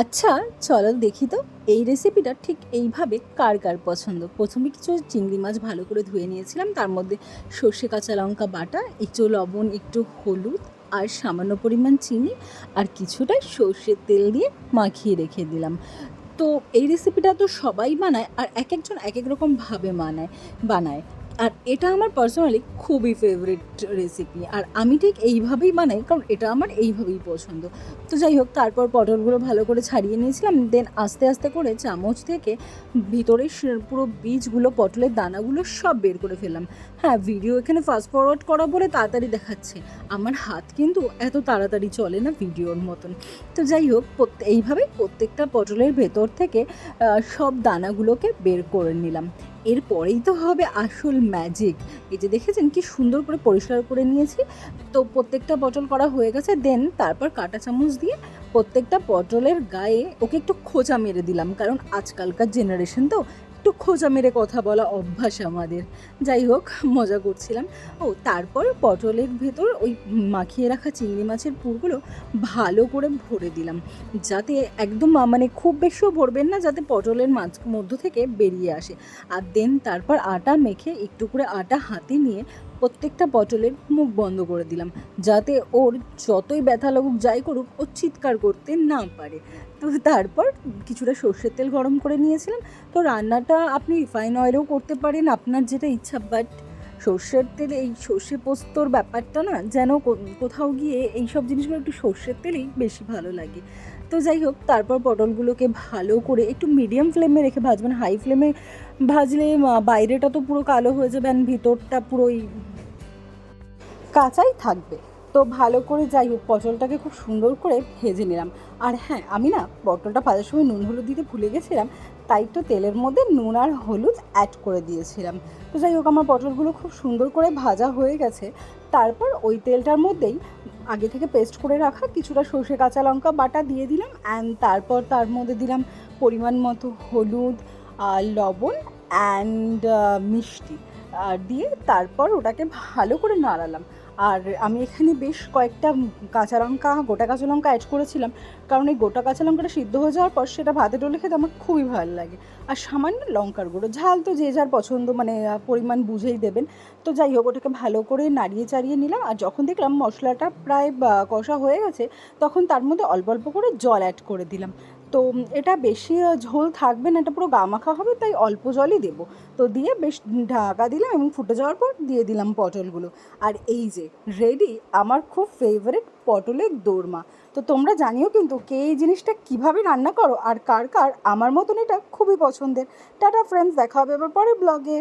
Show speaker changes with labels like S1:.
S1: আচ্ছা চলো দেখি তো, এই রেসিপিটা ঠিক এইভাবে কার কার পছন্দ? প্রথমে কিছু চিংড়ি মাছ ভালো করে ধুয়ে নিয়েছিলাম, তার মধ্যে সর্ষে, কাঁচা লঙ্কা বাটা, একটু লবণ, একটু হলুদ, আর সামান্য পরিমাণ চিনি, আর কিছুটা সর্ষের তেল দিয়ে মাখিয়ে রেখে দিলাম। তো এই রেসিপিটা তো সবাই বানায়, আর এক একজন এক এক রকমভাবে বানায় বানায়। আর এটা আমার পার্সোনালি খুবই ফেভারিট রেসিপি আর আমি ঠিক এইভাবেই বানাই, কারণ এটা আমার এইভাবেই পছন্দ। তো যাই হোক, তারপর পটলগুলো ভালো করে ছাড়িয়ে নিয়েছিলাম দেন আস্তে আস্তে করে চামচ থেকে ভিতরে পুরো বীজগুলো, পটলের দানাগুলো সব বের করে ফেললাম। হ্যাঁ ভিডিও এখানে ফাস্ট ফরওয়ার্ড করা বলে তাড়াতাড়ি দেখাচ্ছে। আমার হাত কিন্তু এত তাড়াতাড়ি চলে না ভিডিওর মতন। তো যাই হোক এইভাবে প্রত্যেকটা পটলের ভেতর থেকে সব দানাগুলোকে বের করে নিলাম। এরপরেই তো হবে আসল ম্যাজিক এই যে দেখেছেন কি সুন্দর করে পরিষ্কার করে নিয়েছি। তো প্রত্যেকটা পটল করা হয়ে গেছে দেন তারপর কাঁটা চামচ দিয়ে প্রত্যেকটা পটলের গায়ে ওকে একটু খোঁচা মেরে দিলাম। কারণ আজকালকার জেনারেশন তো একটু খোঁজা মেরে কথা বলা অভ্যাস আমাদের। যাই হোক, মজা করছিলাম। ও, তারপর পটলের ভেতর ওই মাখিয়ে রাখা চিংড়ি মাছের পুরগুলো ভালো করে ভরে দিলাম। যাতে একদম মানে খুব বেশিও ভরবেন না, যাতে পটলের মাছ মধ্য থেকে বেরিয়ে আসে। আর দেন তারপর আটা মেখে একটু করে আটা হাতে নিয়ে প্রত্যেকটা পটলের মুখ বন্ধ করে দিলাম। যাতে ওর যতই ব্যথা লাগুক, যাই করুক, ও চিৎকার করতে না পারে। তো তারপর কিছুটা সর্ষের তেল গরম করে নিয়েছিলাম। তো রান্নাটা আপনি রিফাইন অয়েলেও করতে পারেন, আপনার যেটা ইচ্ছা বাট সর্ষের তেল, এই সর্ষে পোস্তর ব্যাপারটা না, যেন কোথাও গিয়ে এই সব জিনিসগুলো একটু সর্ষের তেলেই বেশি ভালো লাগে। তো যাই হোক, তারপর পটলগুলোকে ভালো করে একটু মিডিয়াম ফ্লেমে রেখে ভাজবেন। হাই ফ্লেমে ভাজলে বাইরেটা তো পুরো কালো হয়ে যাবে ভিতরটা পুরোই কাঁচাই থাকবে। তো ভালো করে যাই হোক, পটলটাকে খুব সুন্দর করে ভেজে নিলাম। আর হ্যাঁ আমি না পটলটা ভাজার সময় নুন হলুদ দিতে ভুলে গেছিলাম, তাই তো তেলের মধ্যে নুন আর হলুদ অ্যাড করে দিয়েছিলাম। তো যাই হোক, আমার পটলগুলো খুব সুন্দর করে ভাজা হয়ে গেছে। তারপর ওই তেলটার মধ্যেই আগে থেকে পেস্ট করে রাখা কিছুটা সর্ষে কাঁচা লঙ্কা বাটা দিয়ে দিলাম অ্যান্ড তারপর তার মধ্যে দিলাম পরিমাণ মতো হলুদ আর লবণ অ্যান্ড মিষ্টি। আর দিয়ে তারপর ওটাকে ভালো করে নাড়ালাম। আর আমি এখানে বেশ কয়েকটা কাঁচা লঙ্কা, গোটা কাঁচা লঙ্কা অ্যাড করেছিলাম। কারণ এই গোটা কাঁচা লঙ্কাটা সিদ্ধ হয়ে যাওয়ার পর সেটা ভাতে ডলে খেতে আমার খুবই ভালো লাগে। আর সামান্য লঙ্কার গুঁড়ো, ঝাল তো যে যার পছন্দ মানে পরিমাণ বুঝেই দেবেন। তো যাই হোক, ওটাকে ভালো করে নাড়িয়ে চাড়িয়ে নিলাম। আর যখন দেখলাম মশলাটা প্রায় কষা হয়ে গেছে, তখন তার মধ্যে অল্প অল্প করে জল অ্যাড করে দিলাম। তো এটা বেশি ঝোল থাকবে না, এটা পুরো গামাখা হবে, তাই অল্প জলই দেবো। তো দিয়ে বেশ ঢাকা দিলাম এবং ফুটে যাওয়ার পর দিয়ে দিলাম পটলগুলো। আর এই যে রেডি আমার খুব ফেভারিট পটলের দোরমা। তো তোমরা জানিও কিন্তু কে এই জিনিসটা কীভাবে রান্না করো আর কার কার আমার মতন এটা খুবই পছন্দের। টাটা ফ্রেন্ডস দেখা হবে এবার পরে ব্লগে